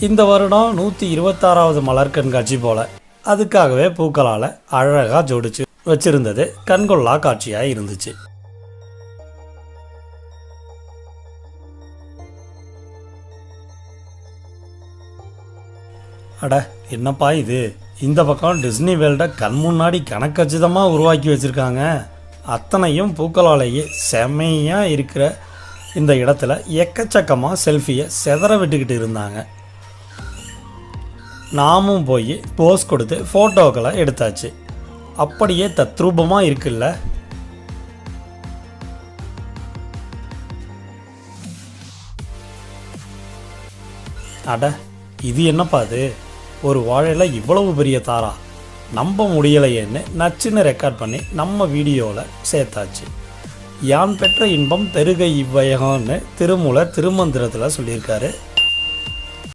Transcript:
இந்த வருடம் நூற்றி இருபத்தாறாவது மலர் கண்காட்சி போல. அதுக்காகவே பூக்களால் அழகாக ஜோடிச்சு வச்சிருந்தது. கண்கொள்ளா காட்சியாக இருந்துச்சு. அட என்னப்பா இது? இந்த பக்கம் டிஸ்னி வேர்ல்டை கண் முன்னாடி கணக்கச்சிதமாக உருவாக்கி வச்சுருக்காங்க. அத்தனையும் பூக்களாலேயே செம்மையாக இருக்கிற இந்த இடத்துல எக்கச்சக்கமாக செல்ஃபியை செதற விட்டுக்கிட்டு இருந்தாங்க. நாமும் போய் போஸ் கொடுத்து ஃபோட்டோக்களை எடுத்தாச்சு. அப்படியே தத்ரூபமாக இருக்குல்ல? அட இது என்னப்பா அது? ஒரு வாழையில் இவ்வளவு பெரிய தாரா? நம்ப முடியலையேன்னு நச்சுன்னு ரெக்கார்ட் பண்ணி நம்ம வீடியோவில் சேர்த்தாச்சு. யான் பெற்ற இன்பம் பெருகை இவ்வையகம்னு திருமூலர் திருமந்திரத்தில் சொல்லியிருக்காரு.